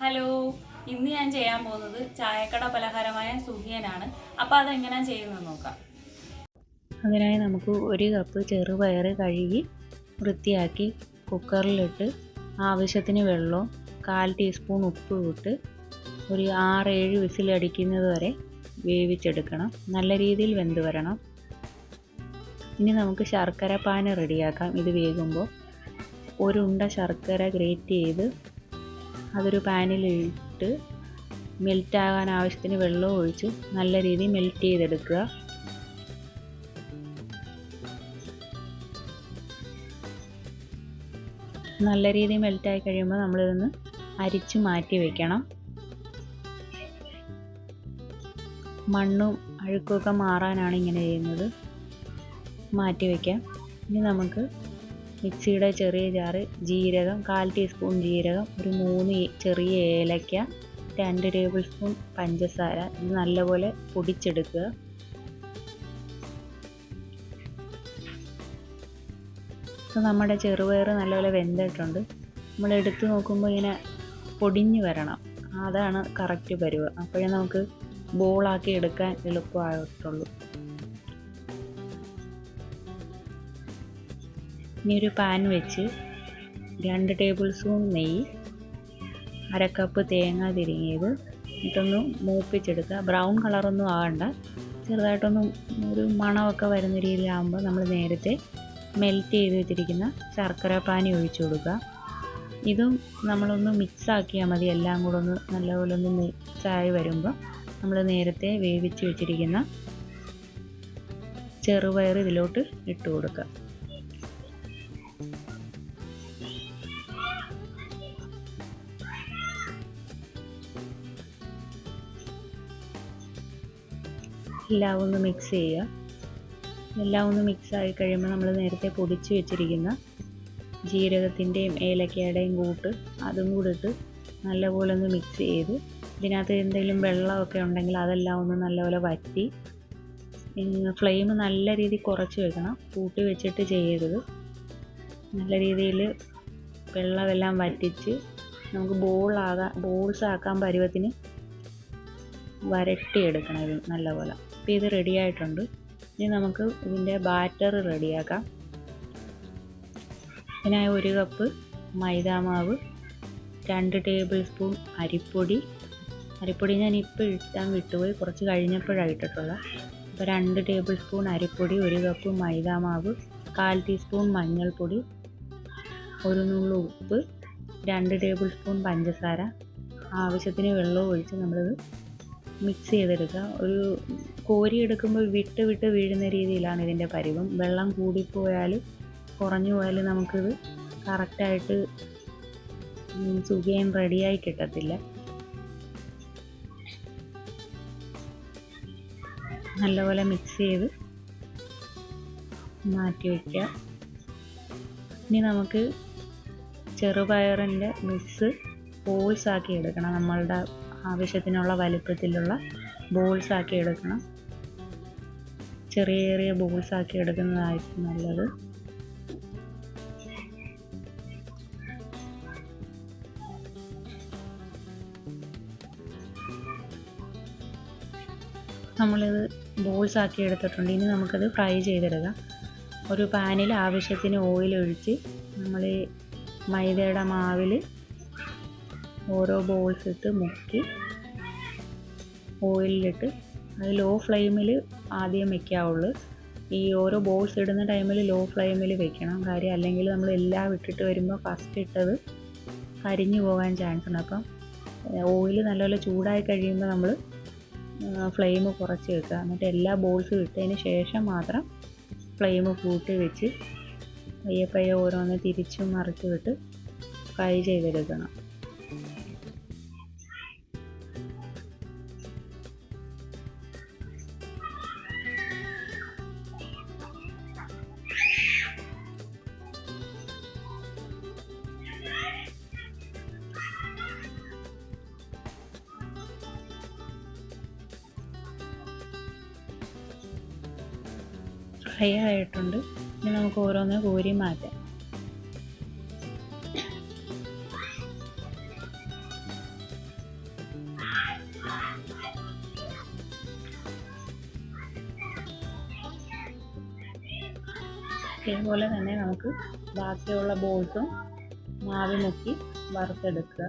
Hello ഇന്ന് ഞാൻ ചെയ്യാൻ പോകുന്നത് ചായക്കട പലഹാരമായ സുഖിയനാണ്. അപ്പോൾ അതെങ്ങനെയാണ് ചെയ്യുന്നത് നോക്കാം. അതിനായി നമുക്ക് ഒരു കപ്പ് ചെറുപയർ കഴുകി വൃത്തിയാക്കി കുക്കറിലിട്ട് ആവശ്യത്തിന് വെള്ളവും കാൽ ടീസ്പൂൺ ഉപ്പ് ഇട്ട് ഒരു ആറ് ഏഴ് വിസിലടിക്കുന്നത് വരെ വേവിച്ചെടുക്കണം. നല്ല രീതിയിൽ വെന്ത് വരണം. ഇനി നമുക്ക് ശർക്കര പാന് റെഡിയാക്കാം. ഇത് വേകുമ്പോൾ ഒരു ഉണ്ട ശർക്കര ഗ്രേറ്റ് ചെയ്ത് അതൊരു പാനിലിട്ട് മെൽറ്റാകാൻ ആവശ്യത്തിന് വെള്ളം ഒഴിച്ച് നല്ല രീതിയിൽ മെൽറ്റ് ചെയ്തെടുക്കുക. നല്ല രീതിയിൽ മെൽറ്റായി കഴിയുമ്പോൾ നമ്മളിതൊന്ന് അരിച്ച് മാറ്റി വെക്കണം. മണ്ണും അഴുക്കുമൊക്കെ മാറാനാണ് ഇങ്ങനെ ചെയ്യുന്നത്. മാറ്റി വയ്ക്കാം ഇനി നമുക്ക് മിക്സിയുടെ ചെറിയ ജാറ് ജീരകം കാൽ ടീസ്പൂൺ ജീരകം ഒരു മൂന്ന് ചെറിയ ഏലക്ക രണ്ട് ടേബിൾ സ്പൂൺ പഞ്ചസാര ഇത് നല്ലപോലെ പൊടിച്ചെടുക്കുക. ഇപ്പോൾ നമ്മുടെ ചെറുപയർ നല്ലപോലെ വെന്തിട്ടുണ്ട്. നമ്മൾ എടുത്തു നോക്കുമ്പോൾ ഇങ്ങനെ പൊടിഞ്ഞു വരണം. അതാണ് കറക്റ്റ് പരുവ്. അപ്പോഴേ നമുക്ക് ബോളാക്കി എടുക്കാൻ എളുപ്പമായിട്ടുള്ളൂ. ഇനി ഒരു പാൻ വെച്ച് രണ്ട് ടേബിൾ സ്പൂൺ നെയ്യ് അര കപ്പ് തേങ്ങ തിരിങ്ങിയത്. എന്നിട്ടൊന്ന് മൂപ്പിച്ചെടുക്കുക. ബ്രൗൺ കളറൊന്നും ആകണ്ട ചെറുതായിട്ടൊന്ന് ഒരു മണമൊക്കെ വരുന്ന രീതിയിലാകുമ്പോൾ നമ്മൾ നേരത്തെ മെൽറ്റ് ചെയ്ത് വെച്ചിരിക്കുന്ന ശർക്കര പാനി ഒഴിച്ചു കൊടുക്കുക. ഇതും നമ്മളൊന്ന് മിക്സാക്കിയാൽ മതി. എല്ലാം കൂടെ ഒന്ന് നല്ലപോലെ ഒന്ന് മിക്സായി വരുമ്പോൾ നമ്മൾ നേരത്തെ വേവിച്ച് വെച്ചിരിക്കുന്ന ചെറുപയർ ഇതിലോട്ട് ഇട്ട് കൊടുക്കുക. എല്ലാം ഒന്ന് മിക്സ് ചെയ്യുക. എല്ലാം ഒന്ന് മിക്സ് ആയി കഴിയുമ്പോൾ നമ്മൾ നേരത്തെ പൊടിച്ച് വെച്ചിരിക്കുന്ന ജീരകത്തിന്റെയും ഏലക്കയുടെയും കൂട്ട് അതും കൂടെ ഇട്ട് നല്ലപോലെ ഒന്ന് മിക്സ് ചെയ്ത് ഇതിനകത്ത് എന്തെങ്കിലും വെള്ളമൊക്കെ ഉണ്ടെങ്കിൽ അതെല്ലാം ഒന്ന് നല്ലപോലെ വറ്റി ഫ്ലെയിം നല്ല രീതിയിൽ കുറച്ച് വെക്കണം. കൂട്ടി വെച്ചിട്ട് ചെയ്യരുത്. നല്ല രീതിയിൽ വെള്ളമെല്ലാം വറ്റിച്ച് നമുക്ക് ബോളാകാൻ ബോൾസ് ആക്കാൻ പരുവത്തിന് വരട്ടിയെടുക്കണം ഇത് നല്ലപോലെ. അപ്പോൾ ഇത് റെഡി ആയിട്ടുണ്ട്. ഇനി നമുക്ക് ഇതിന്റെ ബാറ്റർ റെഡിയാക്കാം ഇതിനായി ഒരു കപ്പ് മൈദാമാവ് രണ്ട് ടേബിൾ സ്പൂൺ അരിപ്പൊടി. അരിപ്പൊടി ഞാൻ ഇപ്പോൾ ഇട്ടാൻ വിട്ടുപോയി കുറച്ച് കഴിഞ്ഞപ്പോഴാണ് അപ്പോൾ രണ്ട് ടേബിൾ സ്പൂൺ അരിപ്പൊടി ഒരു കപ്പ് മൈദാമാവ് കാൽ ടീസ്പൂൺ മഞ്ഞൾപ്പൊടി ഒരു നുള്ളു ഉപ്പ് രണ്ട് ടേബിൾ സ്പൂൺ പഞ്ചസാര ആവശ്യത്തിന് വെള്ളവും ഒഴിച്ച് നമ്മളിത് മിക്സ് ചെയ്തെടുക്കുക ഒരു കോരി എടുക്കുമ്പോൾ വിട്ട് വിട്ട് വീഴുന്ന രീതിയിലാണ് ഇതിന്റെ പരിവം. വെള്ളം കൂടിപ്പോയാൽ കുറഞ്ഞു പോയാൽ നമുക്കിത് കറക്റ്റായിട്ട് സുഖയും റെഡിയായി കിട്ടത്തില്ല. നല്ലപോലെ മിക്സ് ചെയ്ത് മാറ്റി വയ്ക്കുക ഇനി നമുക്ക് ചെറുപയറിന്റെ മിക്സ് ബോൾസ് ആക്കി എടുക്കണം. നമ്മളുടെ ആവശ്യത്തിനുള്ള വലിപ്പത്തിലുള്ള ബോൾസ് ആക്കി എടുക്കണം. ചെറിയ ചെറിയ ബോൾസ് ആക്കി എടുക്കുന്നതായിരിക്കും നല്ലത്. നമ്മളിത് ബോൾസ് ആക്കി എടുത്തിട്ടുണ്ട്. ഇനി നമുക്കത് ഫ്രൈ ചെയ്തെടുക്കാം. ഒരു പാനിൽ ആവശ്യത്തിന് ഓയിൽ ഒഴിച്ച് നമ്മൾ മൈദയുടെ മാവിൽ ഓരോ ബോൾസ് ഇട്ട് മുക്കി ഓയിലിലിട്ട് അത് ലോ ഫ്ലെയിമിൽ ആദ്യം വെക്കാവുള്ളൂ. ഈ ഓരോ ബോൾസ് ഇടുന്ന ടൈമിൽ ലോ ഫ്ലെയിമിൽ വെക്കണം. കാര്യം അല്ലെങ്കിൽ നമ്മൾ എല്ലാം ഇട്ടിട്ട് വരുമ്പോൾ ഫസ്റ്റ് ഇട്ടത് കരിഞ്ഞു പോകാൻ ചാൻസ് ഉണ്ട്. അപ്പം ഓയിൽ നല്ലപോലെ ചൂടായി കഴിയുമ്പോൾ നമ്മൾ ഫ്ലെയിം കുറച്ച് വെക്കുക. എന്നിട്ട് എല്ലാ ബോൾസും ഇട്ടതിന് ശേഷം മാത്രം ഫ്ലെയിം കൂട്ടി വെച്ച് പയ്യെ പയ്യെ ഓരോന്ന് തിരിച്ചും മറിച്ച് വിട്ട് ഫ്രൈ ചെയ്തെടുക്കണം. ഫ്രൈ ആയിട്ടുണ്ട്. ഇനി നമുക്ക് ഓരോന്ന് കോരി മാറ്റാം. ഇതേപോലെ തന്നെ നമുക്ക് ബാക്കിയുള്ള ബോൾസും മാവി മുക്കി വറുത്തെടുക്കുക.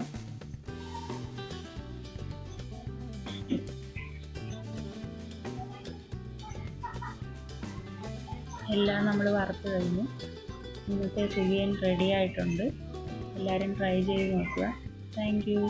എല്ലാം നമ്മൾ വറുത്ത് കഴിഞ്ഞു. ഇന്നത്തെ സുഖിയൻ റെഡി ആയിട്ടുണ്ട്. എല്ലാവരും ട്രൈ ചെയ്ത് നോക്കുക. Thank you